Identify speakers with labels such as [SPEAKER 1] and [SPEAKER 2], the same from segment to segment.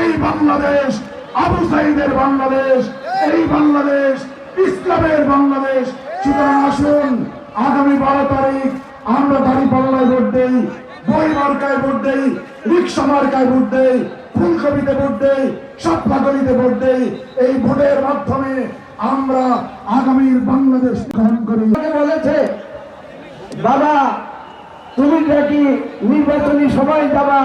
[SPEAKER 1] এই বাংলাদেশ, আবু সাইদের বাংলাদেশ, এই বাংলাদেশ, ইসলামের বাংলাদেশ। সুতরাং আসুন, আগামী বারো তারিখ আমরা দাড়ি পাল্লায় ভোট দেই, বই মার্কায় ভোট দেই রিক্সা মার্কায় ভোট দেই, ফুলকপিতে ভোট দেই সাতলাগলিতে ভোট দেই। এই ভোটের মাধ্যমে আমরা আগামীর বাংলাদেশ গ্রহণ করি।
[SPEAKER 2] বলেছে, বাবা, তুমি নাকি নির্বাচনী সভায় যাবা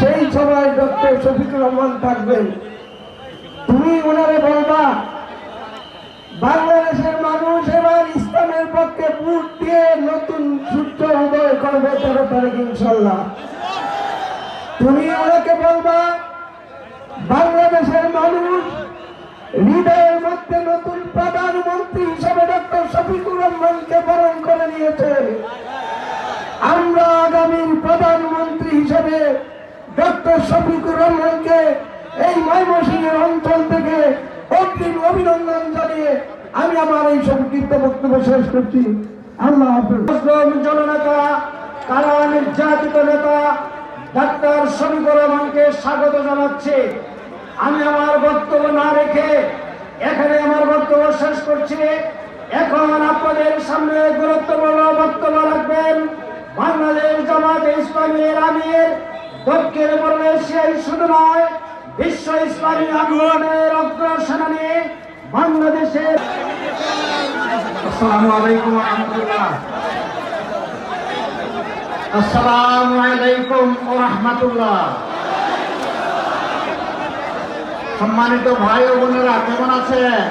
[SPEAKER 2] সেই সময় ডক্টর শফিকুর রহমান থাকবেন। তুমি ওনারে বলবা, বাংলাদেশের মানুষ এবার ইসলামের পক্ষে ভোট দিয়ে নতুন সূর্য উদয় করবে তেরো তারিখ ইনশাল্লাহ তুমি ওনাকে বলবা, বাংলাদেশের মানুষ হৃদয়ের মধ্যে নতুন প্রধানমন্ত্রী হিসেবে ডক্টর শফিকুর রহমানকে বরণ করে নিয়েছে। আমরা আগামীর প্রধানমন্ত্রী হিসেবে ডক্টর শফিকুর রহমানকে এই ময়মনসিংহের অঞ্চল থেকে অগ্রিম অভিনন্দন জানিয়ে আমি আমার এই সংক্ষিপ্ত বক্তব্য শেষ করছি। আল্লাহ জননেতা কারা নির্যাতিত নেতা, ডাক্তার শফিকুর রহমানকে স্বাগত জানাচ্ছি। আমি আমার বক্তব্য না রেখে এখানে আমার বক্তব্য শেষ করছি। এখন আপনাদের সামনে গুরুত্বপূর্ণ বক্তব্য রাখবেন। বাংলাদেশ জামাত ইসলামের আমির দক্ষিণ পূর্ব এশিয়ায় শুধু নয় বিশ্ব ইসলামী আন্দোলনের অগ্রসেনানী বাংলাদেশের
[SPEAKER 1] আসসালামু আলাইকুম রহমতুল্লাহ। আসসালামু আলাইকুম রহমতুল্লাহ। সম্মানিত ভাই ও বোনেরা, কেমন আছেন?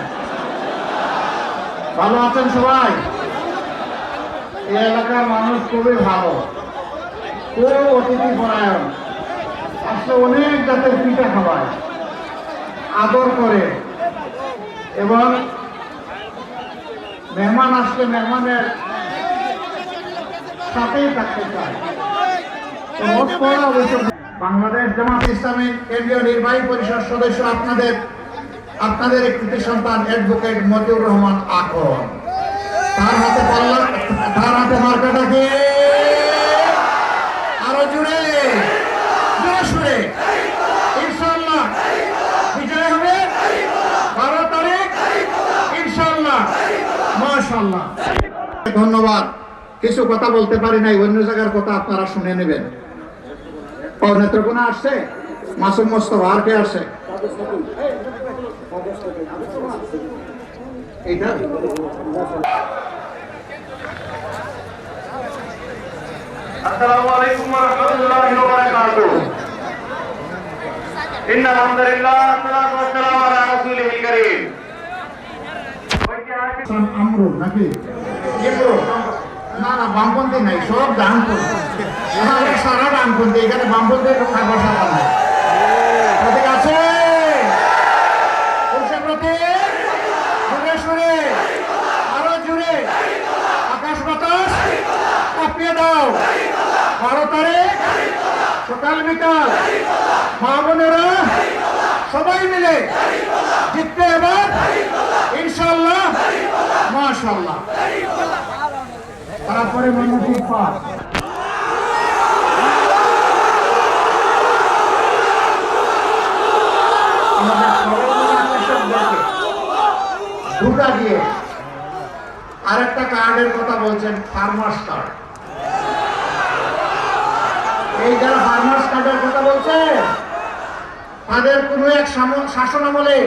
[SPEAKER 1] ভালো আছেন সবাই? এই এলাকার মানুষ খুবই ভালো। খুব অতিথি পরায়ণ। আসলে অনেক জাতের পিঠা খাওয়ায়। আদর করে। এবং মেহমান আসলে মেহমানের সাথেই থাকতে চায়। বাংলাদেশ জামাত ইসলামী কেন্দ্রীয় নির্বাহী পরিষদ সদস্য আপনাদের আপনাদের এক কৃতি সন্তান অ্যাডভোকেট মতিউর রহমান আকর তার হাতে মার্কাটাকে আরও জুড়ে জোরে সুরে ইনশাল্লাহ বিজয় হবে বারো তারিখ ইনশাল্লাহ মাশাল্লাহ ধন্যবাদ কিছু কথা বলতে পারি নাই অন্য জায়গার কথা আপনারা শুনে নেবেন ও নেত্রকোনা আসছে মাসুম মোস্তফা আর কে আসছে এইটা
[SPEAKER 3] السلام عليكم ورحمة الله وبركاته إن الحمد لله والصلاة والسلام على رسوله الكريم
[SPEAKER 1] সান আমরু নাকি ইমরু না না, বামপন্থী নাই, সব ডানপন্থী। সারা ডানপন্থী, এখানে বামপন্থী থাকবার সারা নাই প্রতীক আছে? আরও জুড়ে। আকাশ বাতাস, কাঁপিয়ে দাও। বারো তারিখ, সকাল বিকাল। মা বোনেরা সবাই মিলে জিতবে এবার? ইনশাল্লাহ মাশাল্লাহ তারপরে দিয়ে আরেকটা কার্ডের কথা বলছেন ফার্মার্স কার্ড এই যারা ফার্মার্স কার্ডের কথা বলছে তাদের কোনো এক শাসন আমলে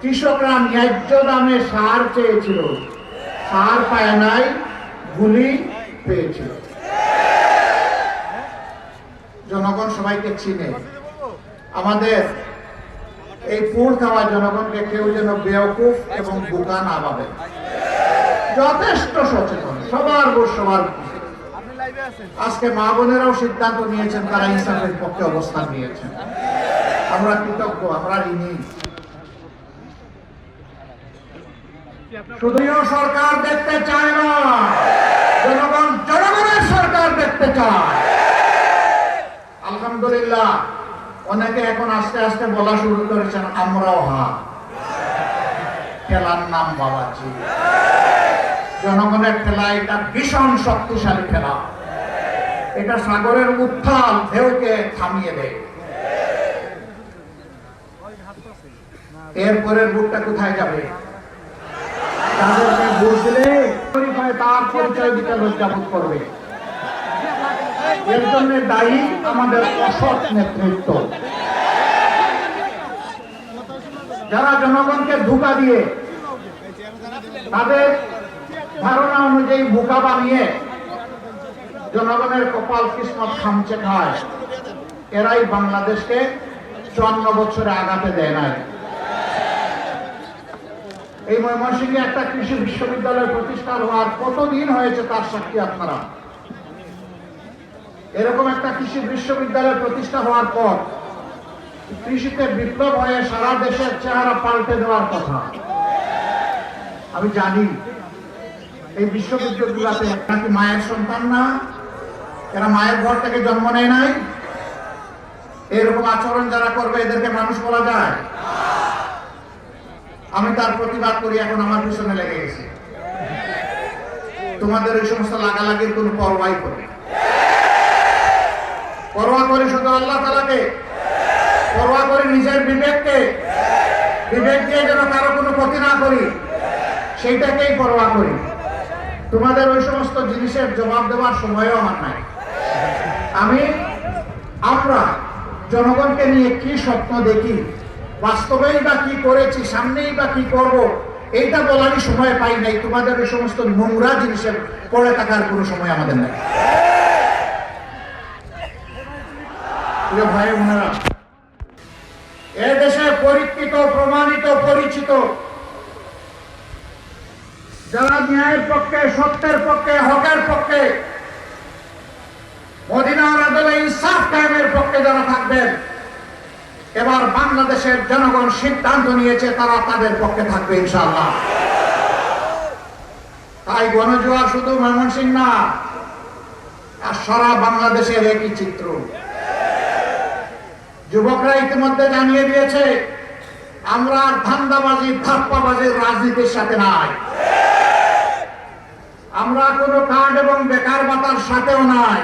[SPEAKER 1] কৃষকরা ন্যায্য দামে সার চেয়েছিল। সার পায় নাই, গুলি পেয়েছিল। জনগণ সবাইকে চিনে। আমাদের এই ফুল খাওয়া জনগণকে কেউ যেন বেওকুফ এবং বোকা না ভাবে। যথেষ্ট সচেতন, সবার সবার আজকে মা বোনেরাও সিদ্ধান্ত নিয়েছেন, তারা ইনসাফের পক্ষে অবস্থান নিয়েছেন। আমরা কৃতজ্ঞ, আমরা ঋণী। শুধুও সরকার দেখতে চায় না, জনগণ জনগণের সরকার দেখতে চায়। আলহামদুলিল্লাহ, অনেকে এখন আস্তে আস্তে বলা শুরু করেছেন, আমরাও হা খেলার নাম বাবাজি। জনগণের খেলা এটা ভীষণ শক্তিশালী খেলা। এটা সাগরের উত্থান ঢেউকে থামিয়ে দেয়। এরপরের বুকটা কোথায় যাবে? তাদেরকে বুঝলে তার পরিচয় দিতে লজ্জাবোধ করবে। এর জন্য দায়ী আমাদের অসৎ নেতৃত্ব। যারা জনগণকে ধোকা দিয়ে তাদের ধারণা অনুযায়ী বোকা বানিয়ে জনগণের কপাল কিসমত খামচে খায়, এরাই বাংলাদেশকে চুয়ান্ন বছরে আগাতে দেয় নাই। এই ময়মনসিংহে একটা কৃষি বিশ্ববিদ্যালয় প্রতিষ্ঠা হওয়ার কতদিন হয়েছে তার সাক্ষী আপনারা? এরকম একটা কৃষি বিশ্ববিদ্যালয় প্রতিষ্ঠা হওয়ার পর কৃষিতে বিপ্লব হয়ে সারা দেশের চেহারা পাল্টে দেওয়ার কথা। আমি জানি এই বিশ্ববিদ্যালয়গুলোতে নাকি মায়ের সন্তান না? এরা মায়ের ঘর থেকে জন্ম নেয় নাই? এরকম আচরণ যারা করবে এদেরকে মানুষ বলা যায়? আমি তার প্রতিবাদ করি, এখন আমার পিছনে লেগে গেছে। তোমাদের ওই সমস্ত লাগালাগির কোনো পরোয়াই করে পরোয়া করি শুধু আল্লাহ তালাকে পরোয়া করি নিজের বিবেককে? বিবেক দিয়ে যেন কারও কোনো ক্ষতি না করি, সেইটাকেই পরোয়া করি। তোমাদের ওই সমস্ত জিনিসের জবাব দেওয়ার সময়ও আমার নাই। আমি, আমরা জনগণকে নিয়ে কি স্বপ্ন দেখি? বাস্তবেই বা কি করেছি, সামনেই বা কি করব, এইটা বলারই সময় পাই নাই। তোমাদের ওই সমস্ত নোংরা জিনিসের পড়ে থাকার কোনো সময় আমাদের নাই। ভাই বোনেরা, এ দেশে পরীক্ষিত, প্রমাণিত, পরিচিত, যারা ন্যায়ের পক্ষে, সত্যের পক্ষে, হকের পক্ষে, মদিনার আদলে ইনসাফ কায়েমের পক্ষে যারা থাকবেন এবার বাংলাদেশের জনগণ সিদ্ধান্ত নিয়েছে তারা তাদের পক্ষে থাকবে ইনশাল্লাহ তাই গণজোয়ার শুধু ময়মনসিং না, আর সারা বাংলাদেশের একই চিত্র। যুবকরা ইতিমধ্যে জানিয়ে দিয়েছে, আমরা ধান্দাবাজি ধাপ্পাবাজির রাজনীতির সাথে নাই। আমরা কোনো কার্ড এবং বেকার ভাতার সাথেও নাই।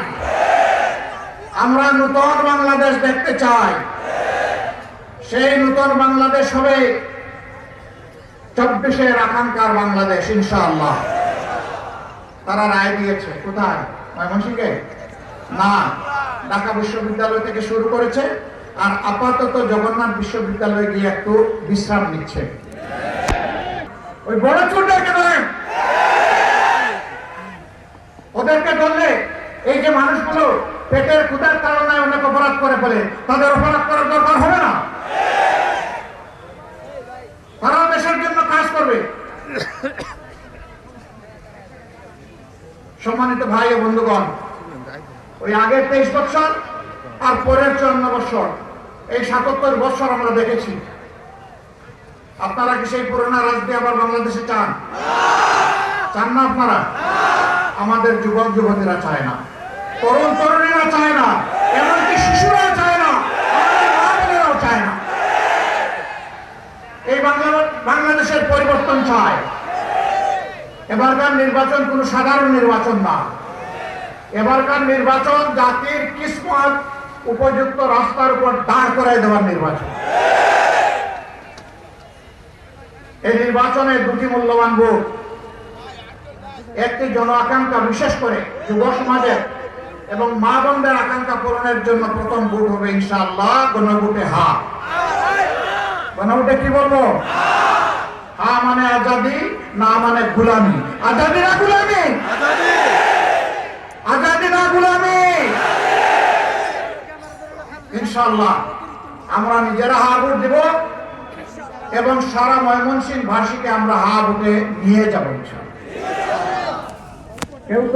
[SPEAKER 1] আমরা নূতন বাংলাদেশ দেখতে চাই। সেই নূতন বাংলাদেশ হবে। চব্বিশের আকাঙ্ক্ষার বাংলাদেশ, ইনশাআল্লাহ। তারা রায় দিয়েছে। কোথায়? ময়মনসিংহে? না। ঢাকা বিশ্ববিদ্যালয় থেকে শুরু করেছে আর আপাতত জগন্নাথ বিশ্ববিদ্যালয়ে গিয়ে একটু বিশ্রাম নিচ্ছে। ওই বড় চোরদেরকে ধরেন? ওদেরকে ধরলে এই যে মানুষগুলো পেটের ক্ষুদার কারণে অনেক অপরাধ করে ফেলে, তাদের অপরাধ করার দরকার হবে না? তারা দেশের জন্য কাজ করবে। সম্মানিত ভাই ও বন্ধুগণ, ওই আগের তেইশ বছর আর পরের চুয়ান্ন বছর এই সাতাত্তর বছর আমরা দেখেছি। আপনারা কি সেই পুরোনো রাজনীতি আবার বাংলাদেশে চান? চান না আপনারা? আমাদের যুবক যুবতীরা চায় না। তরুণ তরুণীরা চায় না এমনকি শিশুরা চায় না আমাদের মা বোনেরাও চায় না এই বাংলা বাংলাদেশের পরিবর্তন চায়। এবারকার নির্বাচন? কোনো সাধারণ নির্বাচন না। এবারকার নির্বাচন? জাতির কিসমত উপযুক্ত রাস্তার উপর দাঁড় করাই দেওয়ার নির্বাচন। এই নির্বাচনে দুটি মূল্যবান ভোট। একটি জন আকাঙ্ক্ষা বিশেষ করে যুব সমাজের এবং মা বোনদের আকাঙ্ক্ষা পূরণের জন্য প্রথম ভোট হবে ইনশাআল্লাহ গণভোটে হা গণভোটে কি বলব? আজাদি না মানে গুলামি। আজাদি না গুলামি? আজাদি না গুলামি? ইনশাল্লাহ আমরা নিজেরা হা ভোট দিব এবং সারা ময়মনসিংহ ভাষীকে আমরা হা ভোটে নিয়ে যাব ইনশাল্লাহ কেউ